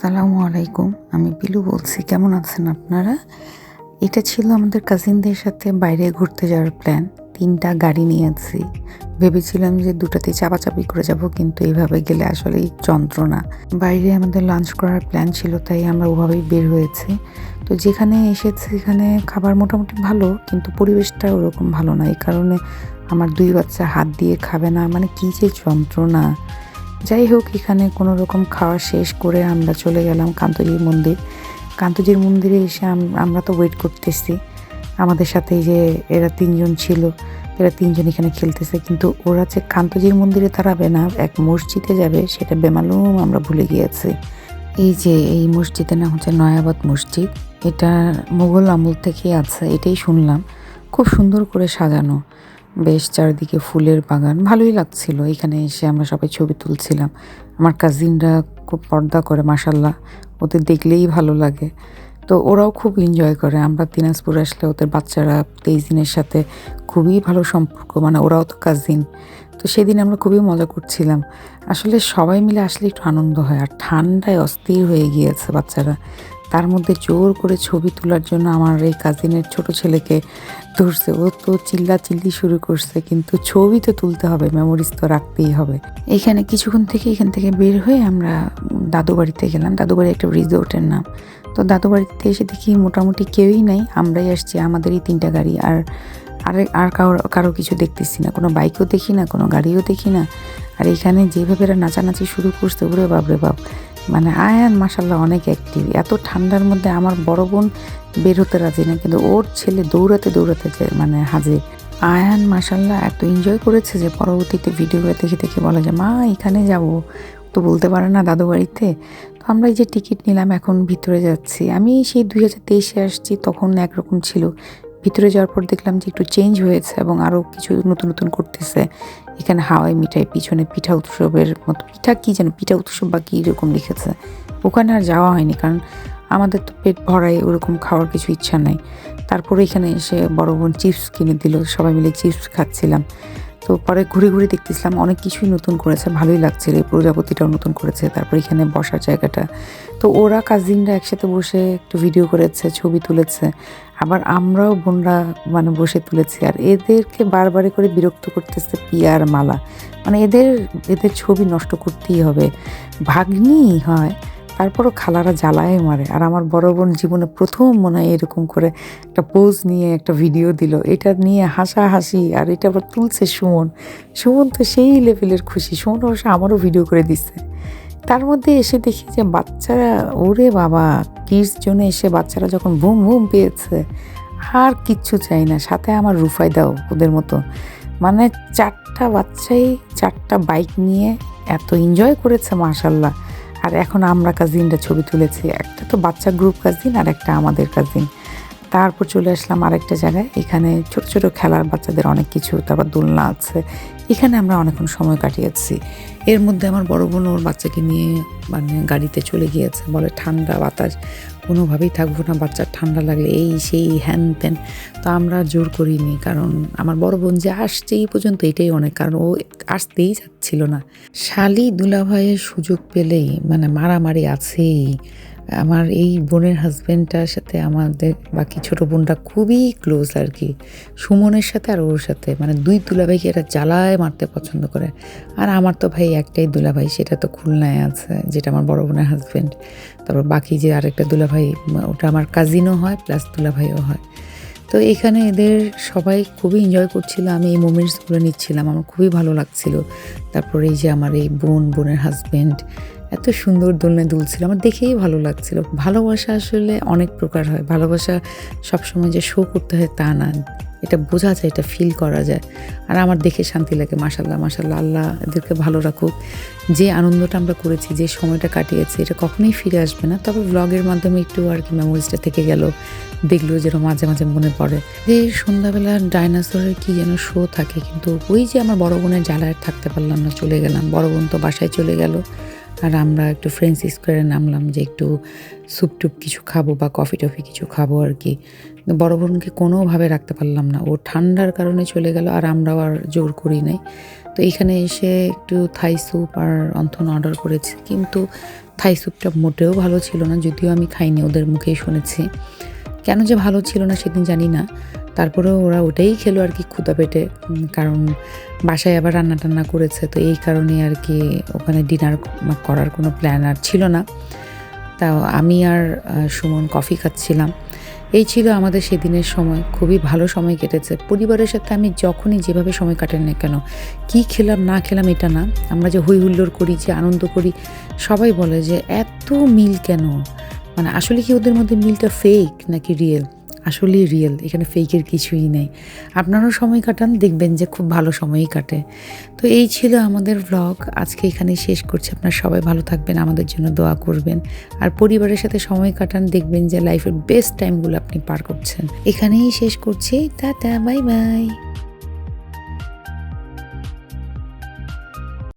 আসসালামু আলাইকুম, আমি পিলু বলছি। কেমন আছেন আপনারা? এটা ছিল আমাদের কাজিনদের সাথে বাইরে ঘুরতে যাওয়ার প্ল্যান তিনটা গাড়ি নিয়েছি ভেবেছিলাম যে দুটাতে চাপাচাপি করে যাব, কিন্তু এইভাবে গেলে আসলেই যন্ত্রণা। বাইরে আমাদের লাঞ্চ করার প্ল্যান ছিল, তাই আমরা ওভাবেই বের হয়েছি। তো যেখানে এসেছি সেখানে খাবার মোটামুটি ভালো, কিন্তু পরিবেশটা ওরকম ভালো না। এই কারণে আমার দুই বাচ্চা হাত দিয়ে খাবে না। মানে কী যে যন্ত্রণা। যাই হোক, এখানে কোনো রকম খাওয়া শেষ করে আমরা চলে গেলাম কান্তজির মন্দির। কান্তজির মন্দিরে এসে আমরা তো ওয়েট করতেছি। আমাদের সাথে যে এরা তিনজন ছিল, এরা তিনজন এখানে খেলতেছে, কিন্তু ওরা যে কান্তজির মন্দিরে দাঁড়াবে না, এক মসজিদে যাবে, সেটা বেমালুম আমরা ভুলে গিয়েছি। এই যে এই মসজিদের নাম হচ্ছে নয়াবাদ মসজিদ। এটা মুঘল আমল থেকেই আছে, এটাই শুনলাম। খুব সুন্দর করে সাজানো। বেশ চারিদিকে ফুলের বাগান। ভালোই লাগছিল। এখানে এসে আমরা সবাই ছবি তুলছিলাম। আমার কাজিনরা খুব পর্দা করে মাসাল্লাহ ওদের দেখলেই ভালো লাগে। তো ওরাও খুব এনজয় করে। আমরা দিনাজপুর আসলে ওদের বাচ্চারা তেইশ দিনের সাথে খুবই ভালো সম্পর্ক। মানে ওরাও তো কাজিন তো সেদিন আমরা খুবই মজা করছিলাম। আসলে সবাই মিলে আসলে একটু আনন্দ হয়। আর ঠান্ডায় অস্থির হয়ে গিয়েছে বাচ্চারা। তার মধ্যে জোর করে ছবি তোলার জন্য আমার এই কাজিনের ছোট ছেলেকে ধরছে। ও তো চিল্লা চিল্লি শুরু করছে, কিন্তু ছবি তো তুলতে হবে মেমোরিজ তো রাখতেই হবে। এখানে কিছুক্ষণ থেকে এখান থেকে বের হয়ে আমরা দাদু বাড়িতে গেলাম। দাদু বাড়ি একটা রিসোর্টের নাম। তো দাদু বাড়িতে এসে দেখি মোটামুটি কেউই নাই, আমরাই আসছি, আমাদেরই তিনটা গাড়ি। আর আর আর কারও কারও কিছু দেখতেছি না। কোনো বাইকও দেখি না, কোনো গাড়িও দেখি না। আর এখানে যেভাবে এরা নাচানাচি শুরু করছে, ওরে বাপরে বাপ। মানে আয়ান মাসাল্লাহ অনেক অ্যাক্টিভ এত ঠান্ডার মধ্যে আমার বড় বোন বের হতে রাজি না, কিন্তু ওর ছেলে দৌড়াতে দৌড়াতে মানে হাজির। আয়ান মাসাল্লাহ এত এনজয় করেছে যে পরবর্তীতে ভিডিওগুলো দেখে দেখে বলে যে, মা, এখানে যাব। তো বলতে পারে না দাদু বাড়িতে। তো আমরা এই যে টিকিট নিলাম, এখন ভিতরে যাচ্ছি। আমি সেই দুই হাজার তেইশে আসছি, তখন একরকম ছিল। ভিতরে যাওয়ার পর দেখলাম যে একটু চেঞ্জ হয়েছে এবং আরও কিছু নতুন নতুন করতেছে। এখানে হাওয়াই মিঠাই, পিছনে পিঠা উৎসবের মতো, পিঠা কী যেন, পিঠা উৎসব বা কী এরকম লিখেছে। ওখানে আর যাওয়া হয়নি কারণ আমাদের তো পেট ভরায়, ওরকম খাওয়ার কিছু ইচ্ছা নাই। তারপরে এখানে এসে বড় বোন চিপস কিনে দিল, সবাই মিলে চিপস খাচ্ছিলাম। তো পরে ঘুরে ঘুরে দেখতেছিলাম, অনেক কিছুই নতুন করেছে, ভালোই লাগছিল, এই প্রজাপতিটাও নতুন করেছে। তারপর এখানে বসার জায়গাটা তো ওরা কাজিনরা একসাথে বসে একটু ভিডিও করেছে, ছবি তুলেছে। আবার আমরাও বোনরা মানে বসে তুলেছি। আর এদেরকে বারবারে করে বিরক্ত করতেছে পিয়ার মালা। মানে এদের এদের ছবি নষ্ট করতেই হবে। ভাগ্নি হয়, তারপরও খালারা জ্বালায় মারে। আর আমার বড় বোন জীবনে প্রথম মনে হয় এরকম করে একটা পোজ নিয়ে, একটা ভিডিও দিল। এটা নিয়ে হাসাহাসি, আর এটা আবার তুলছে সুমন। সুমন তো সেই লেভেলের খুশি। সুমন অবশ্য আমারও ভিডিও করে দিচ্ছে তার মধ্যে এসে দেখি যে বাচ্চারা, ওরে বাবা কিস জন্য এসে বাচ্চারা যখন বুম বুম পেয়েছে, আর কিচ্ছু চাই না। সাথে আমার রুফাই দাও ওদের মতো। মানে চারটা বাচ্চাই চারটা বাইক নিয়ে এত এনজয় করেছে মাশাল্লাহ। আর এখন আমরা কাজিনরা ছবি তুলেছি। একটা তো বাচ্চা গ্রুপ কাজিন আর একটা আমাদের কাজিন তারপর চলে আসলাম আরেকটা জায়গায়। এখানে ছোট ছোট খেলার বাচ্চাদের অনেক কিছু, তারপর দোলনা আছে। এখানে আমরা অনেকক্ষণ সময় কাটিয়েছি। এর মধ্যে আমার বড় বোন ওর বাচ্চাকে নিয়ে মানে গাড়িতে চলে গিয়েছে। বলে ঠান্ডা বাতাস, কোনোভাবেই থাকব না বাচ্চার, ঠান্ডা লাগলে এই সেই হ্যান ত্যান। তো আমরা জোর করিনি, কারণ আমার বড় বোন যে আসছে এই পর্যন্ত এটাই অনেক, কারণ ও আসতেই যাচ্ছিল না। শালি দুলাভাইয়ের সুযোগ পেলেই মানে মারামারি আছেই। আমার এই বোনের হাজব্যান্ডটার সাথে আমাদের, বাকি ছোট বোনটা খুবই ক্লোজ আর কি। সুমনের সাথে আর ওর সাথে। মানে দুই দুলাভাইকে এরা জ্বালায় মারতে পছন্দ করে। আর আমার তো ভাই একটাই দুলাভাই, সেটা তো খুলনায় আছে, যেটা আমার বড় বোনের হাজব্যান্ড তারপর বাকি যে আরেকটা দুলাভাই, ওটা আমার কাজিনও হয় প্লাস দুলাভাইও হয়। তো এখানে এদের সবাই খুবই এনজয় করছিল। আমি এই মোমেন্টসগুলো নিচ্ছিলাম, আমার খুবই ভালো লাগছিল। তারপরে এই যে আমার এই বোন, বোনের হাজব্যান্ড এত সুন্দর দোলনায় দুলছিল, আমার দেখেই ভালো লাগছিল। ভালোবাসা আসলে অনেক প্রকার হয়। ভালোবাসা সবসময় যে শো করতে হয় তা না। এটা বোঝা যায়, এটা ফিল করা যায়। আর আমার দেখে শান্তি লাগে মাসাল্লাহ মাসাল্লাহ আল্লাহ এদেরকে ভালো রাখুক। যে আনন্দটা আমরা করেছি, যে সময়টা কাটিয়েছি, এটা কখনোই ফিরে আসবে না। তবে ব্লগের মাধ্যমে একটু আর কি মেমোরিজটা থেকে গেল। দেখলেও যেন মাঝে মাঝে মনে পড়ে। যে সন্ধ্যাবেলা ডাইনোসরের কি যেন শো থাকে, কিন্তু ওই যে আমার বড় বোনের জ্বালায় থাকতে পারলাম না, চলে গেলাম। বড় বোন তো বাসায় চলে গেল। আর আমরা একটু ফ্রেন্স স্কোয়ারে নামলাম যে একটু স্যুপ টুপ কিছু খাব বা কফি টফি কিছু খাব আর কি। বড়ো বোনকে কোনোভাবে রাখতে পারলাম না। ও ঠান্ডার কারণে চলে গেল আর আমরাও আর জোর করি নাই। তো এখানে এসে একটু থাই স্যুপ আর অন্থন অর্ডার করেছি। কিন্তু থাই স্যুপটা মোটেও ভালো ছিল না, যদিও আমি খাইনি, ওদের মুখেই শুনেছি। কেন যে ভালো ছিল না সেদিন জানি না। তারপরেও ওরা ওটাই খেলো আর কি ক্ষুদা পেটে। কারণ বাসায় আবার রান্না টান্না করেছে, তো এই কারণে আর কি ওখানে ডিনার করার কোনো প্ল্যান আর ছিল না। তাও আমি আর সুমন কফি খাচ্ছিলাম। এই ছিল আমাদের সেদিনের সময়। খুবই ভালো সময় কেটেছে। পরিবারের সাথে আমি যখনই যেভাবে সময় কাটেন না কেন, কি খেলাম না খেলাম এটা না। আমরা যে হই হুল্লোড় করি, যে আনন্দ করি, সবাই বলে যে এত মিল কেন? মানে আসলে কি ওদের মধ্যে মিলটা ফেক নাকি রিয়েল আসলেই রিয়েল এখানে ফেকের কিছুই নেই। আপনারাও সময় কাটান, দেখবেন যে খুব ভালো সময়ই কাটে। তো এই ছিল আমাদের ব্লগ আজকে এখানেই শেষ করছি। আপনারা সবাই ভালো থাকবেন, আমাদের জন্য দোয়া করবেন। আর পরিবারের সাথে সময় কাটান, দেখবেন যে লাইফের বেস্ট টাইমগুলো আপনি পার করছেন। এখানেই শেষ করছি। Tata bye bye